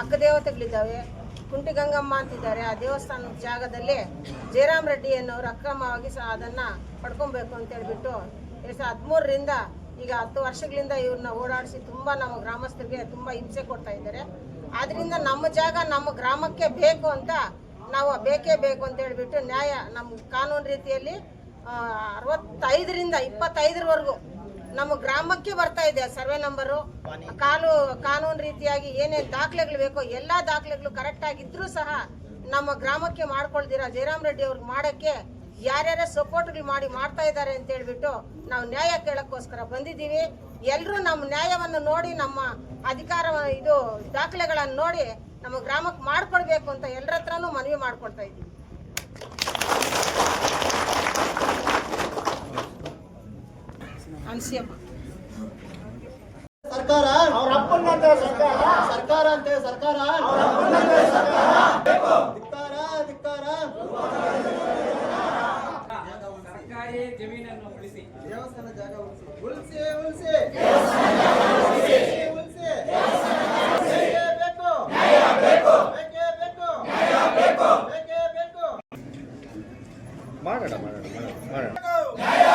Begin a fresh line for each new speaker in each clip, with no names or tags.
ಅಕ್ಕ ದೇವತೆಗಳಿದ್ದಾವೆ. ಕುಂಟಿ ಗಂಗಮ್ಮ ಅಂತಿದ್ದಾರೆ. ಆ ದೇವಸ್ಥಾನದ ಜಾಗದಲ್ಲಿ ಜಯರಾಮ್ ರೆಡ್ಡಿ ಅನ್ನೋರು ಅಕ್ರಮವಾಗಿ ಸಹ ಅದನ್ನು ಪಡ್ಕೊಬೇಕು ಅಂತ ಹೇಳ್ಬಿಟ್ಟು ಎರಡ್ ಸಾವಿರದ ಹದಿಮೂರರಿಂದ ಈಗ ಹತ್ತು ವರ್ಷಗಳಿಂದ ಇವ್ರನ್ನ ಓಡಾಡಿಸಿ ತುಂಬಾ ನಮ್ಮ ಗ್ರಾಮಸ್ಥರಿಗೆ ತುಂಬಾ ಹಿಂಸೆ ಕೊಡ್ತಾ ಇದ್ದಾರೆ. ಆದ್ದರಿಂದ ನಮ್ಮ ಜಾಗ ನಮ್ಮ ಗ್ರಾಮಕ್ಕೆ ಬೇಕು ಅಂತ ನಾವು ಬೇಕೇ ಬೇಕು ಅಂತ ಹೇಳ್ಬಿಟ್ಟು ನ್ಯಾಯ ನಮ್ಮ ಕಾನೂನು ರೀತಿಯಲ್ಲಿ ಅರವತ್ತೈದರಿಂದ ಇಪ್ಪತ್ತೈದರವರೆಗೂ ನಮ್ಮ ಗ್ರಾಮಕ್ಕೆ ಬರ್ತಾ ಇದೆ ಸರ್ವೆ ನಂಬರು. ಕಾಲು ಕಾನೂನು ರೀತಿಯಾಗಿ ಏನೇನು ದಾಖಲೆಗಳು ಬೇಕೋ ಎಲ್ಲ ದಾಖಲೆಗಳು ಕರೆಕ್ಟ್ ಆಗಿದ್ರೂ ಸಹ ನಮ್ಮ ಗ್ರಾಮಕ್ಕೆ ಮಾಡ್ಕೊಳ್ದಿರ ಜಯರಾಮ್ ರೆಡ್ಡಿ ಅವ್ರಿಗೆ ಮಾಡಕ್ಕೆ ಯಾರ್ಯಾರ ಸಪೋರ್ಟ್ಗಳು ಮಾಡಿ ಮಾಡ್ತಾ ಇದ್ದಾರೆ ಅಂತ ಹೇಳ್ಬಿಟ್ಟು ನಾವು ನ್ಯಾಯ ಕೇಳಕ್ಕೋಸ್ಕರ ಬಂದಿದ್ದೀವಿ. ಎಲ್ಲರೂ ನಮ್ಮ ನ್ಯಾಯವನ್ನು ನೋಡಿ ನಮ್ಮ ಅಧಿಕಾರ ಇದು ದಾಖಲೆಗಳನ್ನು ನೋಡಿ ನಮ್ಮ ಗ್ರಾಮಕ್ಕೆ ಮಾಡ್ಕೊಳ್ಬೇಕು ಅಂತ ಎಲ್ಲರ ಹತ್ರನೂ ಮನವಿ ಮಾಡ್ಕೊಳ್ತಾ ಇದ್ದೀವಿ. ಅನ್ಸಿಯಮ್ಮ
ಸರ್ಕಾರ ಅವ್ರ ಸರ್ಕಾರ. ಸರ್ಕಾರ ಅಂತೆ ಸರ್ಕಾರ. ಧಿಕ್ಕಾರ ಧಿಕ್ಕಾರ.
ಸರ್ಕಾರಿ ಜಮೀನನ್ನು ಉಳಿಸಿ.
ದೇವಸ್ಥಾನ ಜಾಗ ಉಳಿಸಿ. ಉಳಿಸಿ ಉಳಿಸಿ. ಉಳಿಸಿ ಬೇಕೇ ಬೇಕು. ಬೇಕೇ. ಬೇಕು ಬೇಕೇ. ಬೇಕು.
ಮಾಡೋಣ ಮಾಡೋಣ ಮಾಡೋಣ
ಬೇಕೇ.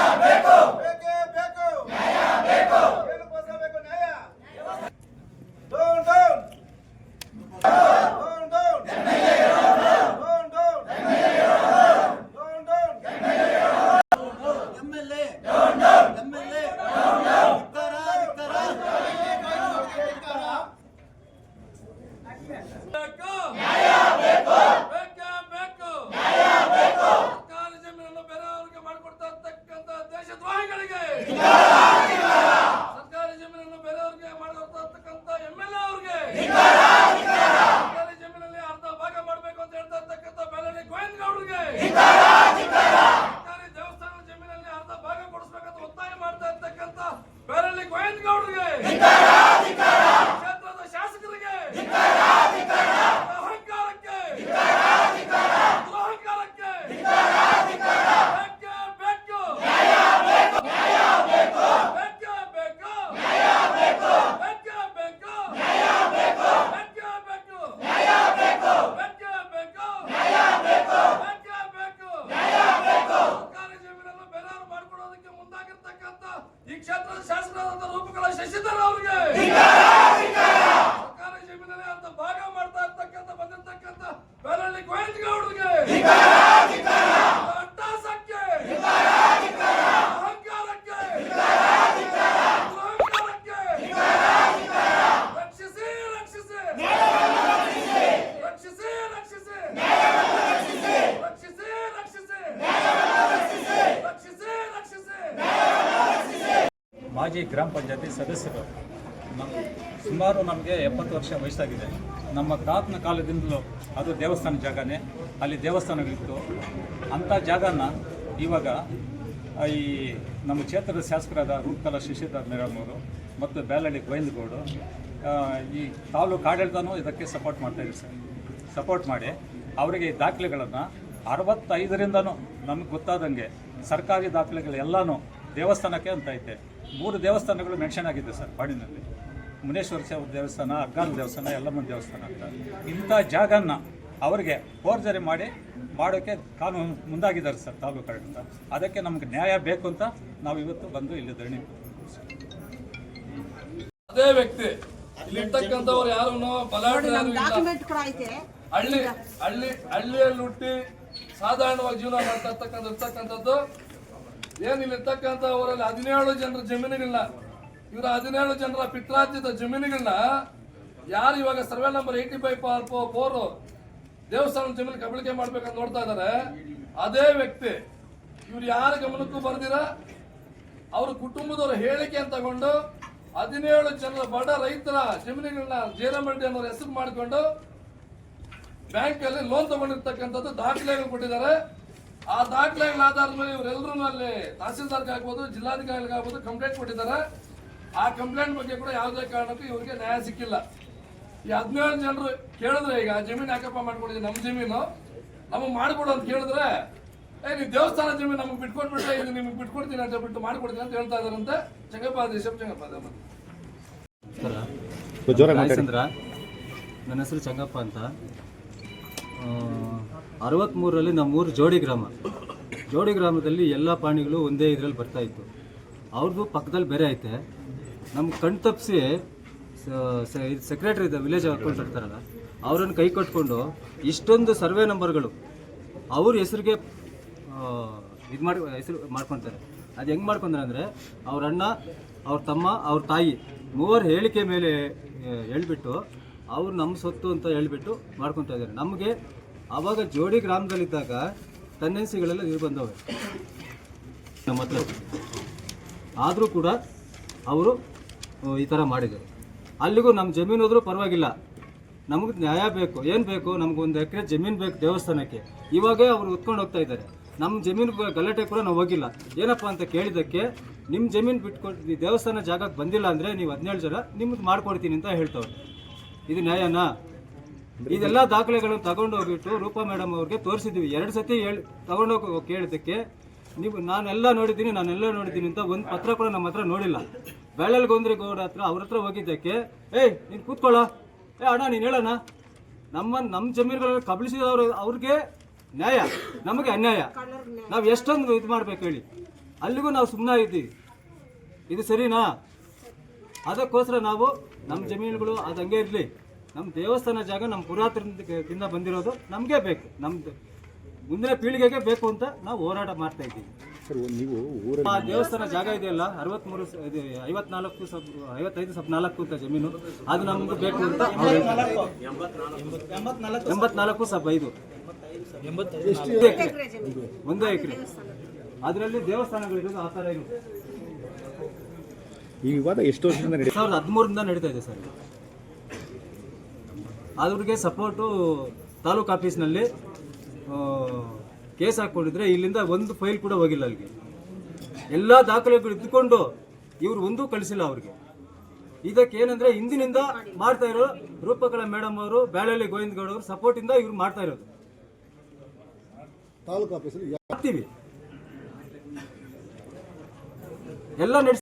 ಮಾಜಿ ಗ್ರಾಮ ಪಂಚಾಯತಿ ಸದಸ್ಯರು. ನಮ್ಮ ಸುಮಾರು ನಮಗೆ ಎಪ್ಪತ್ತು ವರ್ಷ ವಯಸ್ಸಾಗಿದೆ. ನಮ್ಮ ತಾತನ ಕಾಲದಿಂದಲೂ ಅದು ದೇವಸ್ಥಾನ ಜಾಗನೇ. ಅಲ್ಲಿ ದೇವಸ್ಥಾನಗಳಿತ್ತು. ಅಂಥ ಜಾಗನ ಇವಾಗ ಈ ನಮ್ಮ ಕ್ಷೇತ್ರದ ಶಾಸಕರಾದ ರೂಪಕಲಾ ಶಶಿಧರ್ ಮೇಡಮ್ ಮತ್ತು ಬ್ಯಾಲಳ್ಳಿ ಗೋವಿಂದಗೌಡು ಈ ತಾಲೂಕು ಆಡಳಿತನೂ ಇದಕ್ಕೆ ಸಪೋರ್ಟ್ ಮಾಡ್ತಾ ಇದೆ ಸರ್. ಸಪೋರ್ಟ್ ಮಾಡಿ ಅವರಿಗೆ ಈ ದಾಖಲೆಗಳನ್ನು ಅರವತ್ತೈದರಿಂದನೂ ನಮಗೆ ಗೊತ್ತಾದಂಗೆ ಸರ್ಕಾರಿ ದಾಖಲೆಗಳೆಲ್ಲನೂ ದೇವಸ್ಥಾನಕ್ಕೆ ಅಂತ ಐತೆ. ಮೂರು ದೇವಸ್ಥಾನಗಳು ಮೆನ್ಷನ್ ಆಗಿದೆ ಸರ್ ಪಾಡಿನಲ್ಲಿ ಮುನೇಶ್ವರ ಸ- ದೇವಸ್ಥಾನ ಅಗ್ಗಾಲ ದೇವಸ್ಥಾನ ಎಲ್ಲಮ್ಮನ ದೇವಸ್ಥಾನ ಅಂತ. ಇಂಥ ಜಾಗನ ಅವರಿಗೆ ಫೋರ್ಜರಿ ಮಾಡಿ ಮಾಡೋಕ್ಕೆ ಕಾನೂನು ಮುಂದಾಗಿದ್ದಾರೆ ಸರ್ ತಾಲೂಕು ಆಡಳಿತ. ಅದಕ್ಕೆ ನಮ್ಗೆ ನ್ಯಾಯ ಬೇಕು ಅಂತ ನಾವು ಇವತ್ತು ಬಂದು ಇಲ್ಲಿ ಧರಣಿ
ಅದೇ ವ್ಯಕ್ತಿ ಇಲ್ಲಿರ್ತಕ್ಕಂಥವ್ರು ಯಾರು ಹಳ್ಳಿ ಹಳ್ಳಿ ಹಳ್ಳಿಯಲ್ಲಿ ಹುಟ್ಟಿ ಸಾಧಾರಣವಾಗಿ ಜೀವನ ಮಾಡ್ತಾ ಇರ್ತಕ್ಕಂಥ ಇರ್ತಕ್ಕಂಥದ್ದು ಏನ್ ಅವರಲ್ಲಿ ಹದಿನೇಳು ಜನರ ಜಮೀನುಗಳನ್ನ ಇವರ ಹದಿನೇಳು ಜನರ ಪಿತ್ರಾರ್ಜಿತ ಜಮೀನುಗಳನ್ನ ಯಾರು ಇವಾಗ survey number eighty five for four ದೇವಸ್ಥಾನ ಜಮೀನು ಕಬಳಿಕೆ ಮಾಡ್ಬೇಕಂತ ನೋಡ್ತಾ ಇದ್ದಾರೆ ಅದೇ ವ್ಯಕ್ತಿ, ಇವ್ರು ಯಾರ ಗಮನಕ್ಕೂ ಬರ್ದಿರ ಅವ್ರ ಕುಟುಂಬದವರ ಹೇಳಿಕೆ ಅಂತ ತಗೊಂಡು ಹದಿನೇಳು ಜನರ ಬಡ ರೈತರ ಜಮೀನುಗಳನ್ನ ಅನ್ನೋ ಅನ್ನೋರ ಹೆಸರು ಮಾಡಿಕೊಂಡು ಬ್ಯಾಂಕಲ್ಲಿ ಲೋನ್ ತಗೊಂಡಿರ್ತಕ್ಕಂಥದ್ದು ದಾಖಲೆಗಳು ಕೊಟ್ಟಿದ್ದಾರೆ. ಆ ದಾಖಲೆಗಳ ಆಧಾರದ ಮೇಲೆ ಇವರೆಲ್ಲರೂ ಅಲ್ಲಿ ತಹಸೀಲ್ದಾರ್ಗೆ ಆಗ್ಬೋದು ಜಿಲ್ಲಾಧಿಕಾರಿಗಳಿಗೆ ಆಗ್ಬೋದು ಕಂಪ್ಲೇಂಟ್ ಕೊಟ್ಟಿದ್ದಾರೆ. ಆ ಕಂಪ್ಲೇಂಟ್ ಬಗ್ಗೆ ಕೂಡ ಯಾವುದೇ ಕಾರಣಕ್ಕೂ ಇವರಿಗೆ ನ್ಯಾಯ ಸಿಕ್ಕಿಲ್ಲ. ಈ ಹದಿನೇಳು ಜನರು ಕೇಳಿದ್ರೆ ಈಗ ಜಮೀನು ಯಾಕಪ್ಪ ಮಾಡ್ಕೊಂಡಿದ್ದೀವಿ ನಮ್ಮ ಜಮೀನು. ನಮಗೆ ಮಾಡಿಕೊಡು ಅಂತ ಕೇಳಿದ್ರೆ ಏ ನೀವು ದೇವಸ್ಥಾನ ಜಮೀನು ನಮಗೆ ಬಿಟ್ಕೊಂಡ್ಬಿಟ್ರೆ ಇದು ನಿಮಗೆ ಬಿಟ್ಕೊಡ್ತೀನಿ ಅಂತ ಬಿಟ್ಟು ಮಾಡ್ಕೊಡ್ತೀನಿ ಅಂತ ಹೇಳ್ತಾ ಇದಾರಂತೆ ಚಂಗಪ್ಪ ದೇಶಪ್ ಚಂಗಪ್ಪ
ರಾಯಚಂದ್ರ
ನನ್ನ ಹೆಸರು ಚಂಗಪ್ಪ ಅಂತ. ಅರವತ್ತ್ಮೂರರಲ್ಲಿ ನಮ್ಮೂರು ಜೋಡಿ ಗ್ರಾಮ. ಜೋಡಿ ಗ್ರಾಮದಲ್ಲಿ ಎಲ್ಲ ಪ್ರಾಣಿಗಳು ಒಂದೇ ಇದರಲ್ಲಿ ಬರ್ತಾ ಇತ್ತು. ಅವ್ರದ್ದು ಪಕ್ಕದಲ್ಲಿ ಬೇರೆ ಐತೆ. ನಮ್ಮ ಕಣ್ ತಪ್ಪಿಸಿ ಸೆಕ್ರೆಟರಿ ವಿಲೇಜ್ ಅಕೌಂಟ್ ಇರ್ತಾರಲ್ಲ ಅವರನ್ನು ಕೈ ಕಟ್ಕೊಂಡು ಇಷ್ಟೊಂದು ಸರ್ವೆ ನಂಬರ್ಗಳು, ಅವ್ರ ಹೆಸರಿಗೆ ಇದು ಮಾಡಿ, ಹೆಸರು ಮಾಡ್ಕೊತಾರೆ. ಅದು ಹೆಂಗೆ ಮಾಡ್ಕೊಂಡ್ರೆ ಅಂದರೆ, ಅವ್ರ ಅಣ್ಣ, ಅವ್ರ ತಮ್ಮ, ಅವ್ರ ತಾಯಿ ಮೂವರ ಹೇಳಿಕೆ ಮೇಲೆ ಹೇಳ್ಬಿಟ್ಟು ಅವ್ರು ನಮ್ಮ ಸೊತ್ತು ಅಂತ ಹೇಳಿಬಿಟ್ಟು ಮಾಡ್ಕೊತಾ ಇದ್ದಾರೆ ನಮಗೆ ಆವಾಗ ಜೋಡಿ ಗ್ರಾಮದಲ್ಲಿದ್ದಾಗ ತನ್ನೆನ್ಸಿಗಳೆಲ್ಲ ನೀರು ಬಂದವೆ. ನಮ್ಮ ಹತ್ರ ಆದರೂ ಕೂಡ ಅವರು ಈ ಥರ ಮಾಡಿದರು. ಅಲ್ಲಿಗೂ ನಮ್ಮ ಜಮೀನು ಹೋದರೂ ಪರವಾಗಿಲ್ಲ. ನಮಗೆ ನ್ಯಾಯ ಬೇಕು. ಏನು ಬೇಕು? ನಮ್ಗೆ ಒಂದು ಎಕರೆ ಜಮೀನು ಬೇಕು ದೇವಸ್ಥಾನಕ್ಕೆ. ಇವಾಗ ಅವರು ಉತ್ಕೊಂಡು ಹೋಗ್ತಾ ಇದ್ದಾರೆ. ನಮ್ಮ ಜಮೀನು ಗಲಾಟೆ ಕೂಡ ನಾವು ಹೋಗಿಲ್ಲ. ಏನಪ್ಪ ಅಂತ ಕೇಳಿದ್ದಕ್ಕೆ ನಿಮ್ಮ ಜಮೀನು ಬಿಟ್ಕೊಟ್ಟು ದೇವಸ್ಥಾನ ಜಾಗಕ್ಕೆ ಬಂದಿಲ್ಲ ಅಂದರೆ ನೀವು ಹದಿನೇಳು ಜನ ನಿಮ್ಮದು ಮಾಡ್ಕೊಡ್ತೀನಿ ಅಂತ ಹೇಳ್ತವ್ರೆ. ಇದು ನ್ಯಾಯನಾ? ಇದೆಲ್ಲ ದಾಖಲೆಗಳನ್ನು ತಗೊಂಡು ಹೋಗ್ಬಿಟ್ಟು ರೂಪಾ ಮೇಡಮ್ ಅವ್ರಿಗೆ ತೋರಿಸಿದ್ವಿ. ಎರಡು ಸತಿ ಹೇಳಿ ತಗೊಂಡೋಗಿ ಕೇಳಿದ್ದಕ್ಕೆ ನೀವು ನಾನೆಲ್ಲ ನೋಡಿದ್ದೀನಿ ನಾನೆಲ್ಲ ನೋಡಿದ್ದೀನಿ ಅಂತ ಒಂದು ಪತ್ರ ಕೂಡ ನಮ್ಮ ಹತ್ರ ನೋಡಿಲ್ಲ. ಬೆಳ್ಳಲ್ ಗೊಂದ್ರಿ ಗೌಡ ಹತ್ರ ಅವ್ರ ಹತ್ರ ಹೋಗಿದ್ದಕ್ಕೆ, ಏಯ್, ನೀನು ಕೂತ್ಕೊಳ್ಳ ಏ, ಅಣ್ಣ, ನೀನು ಹೇಳೋಣ ನಮ್ಮ ನಮ್ಮ ಜಮೀನುಗಳನ್ನು ಕಬಳಿಸಿದವ್ರು ಅವ್ರಿಗೆ ನ್ಯಾಯ, ನಮಗೆ ಅನ್ಯಾಯ. ನಾವು ಎಷ್ಟೊಂದು ಇದು ಮಾಡ್ಬೇಕು ಹೇಳಿ. ಅಲ್ಲಿಗೂ ನಾವು ಸುಮ್ಮನೆ ಇದ್ದೀವಿ. ಇದು ಸರಿನಾ? ಅದಕ್ಕೋಸ್ಕರ ನಾವು ನಮ್ಮ ಜಮೀನುಗಳು ಅದು ಹಂಗೆ ಇರಲಿ. ನಮ್ಮ ದೇವಸ್ಥಾನ ಜಾಗ ನಮ್ಮ ಪುರಾತನದಿಂದ ಬಂದಿರೋದು ನಮಗೆ ಬೇಕು. ನಮ್ದು ಮುಂದಿನ ಪೀಳಿಗೆಗೆ ಬೇಕು ಅಂತ ನಾವು ಹೋರಾಟ ಮಾಡ್ತಾ ಇದ್ದೀವಿ.
ನೀವು
ಆ ದೇವಸ್ಥಾನ ಜಾಗ ಇದೆಯಲ್ಲ ಅರವತ್ಮೂರು ಐವತ್ನಾಲ್ಕು ಸಬ್ ಐವತ್ತೈದು ಸಬ್ ನಾಲ್ಕು ಅಂತ ಜಮೀನು ಅದು ನಮ್ಗೆ ಬೇಕು ಅಂತ. ಎಂಬತ್ನಾಲ್ಕು ಸಬ್ ಐದು. ಒಂದೇ ಎಕರೆ. ಅದರಲ್ಲಿ ದೇವಸ್ಥಾನಗಳಿರೋದು ಆ ಥರ ಇರೋದು
ಈ ವಿವಾದ ಎಷ್ಟು ವರ್ಷದಿಂದ ನಡೀತಾ
ಸಾವಿರದ ಹದಿಮೂರರಿಂದ ನಡೀತಾ ಇದೆ ಸರ್. ಅವ್ರಿಗೆ ಸಪೋರ್ಟು ತಾಲೂಕು ಆಫೀಸ್ನಲ್ಲಿ ಕೇಸ್ ಹಾಕ್ಕೊಂಡಿದ್ರೆ ಇಲ್ಲಿಂದ ಒಂದು ಫೈಲ್ ಕೂಡ ಹೋಗಿಲ್ಲ ಅಲ್ಲಿಗೆ. ಎಲ್ಲ ದಾಖಲೆಗಳು ಇದ್ದುಕೊಂಡು ಇವರು ಒಂದೂ ಕಳಿಸಿಲ್ಲ ಅವ್ರಿಗೆ. ಇದಕ್ಕೆ ಏನಂದ್ರೆ ಹಿಂದಿನಿಂದ ಮಾಡ್ತಾ ಇರೋ ರೂಪಕಲಾ ಮೇಡಮ್ ಅವರು ಬ್ಯಾಳಳ್ಳಿ ಗೋವಿಂದಗೌಡ ಅವರು ಸಪೋರ್ಟಿಂದ ಇವ್ರು ಮಾಡ್ತಾ ಇರೋದು.
ತಾಲೂಕು ಆಫೀಸಲ್ಲಿ
ಎಲ್ಲ ನಡೆಸಿ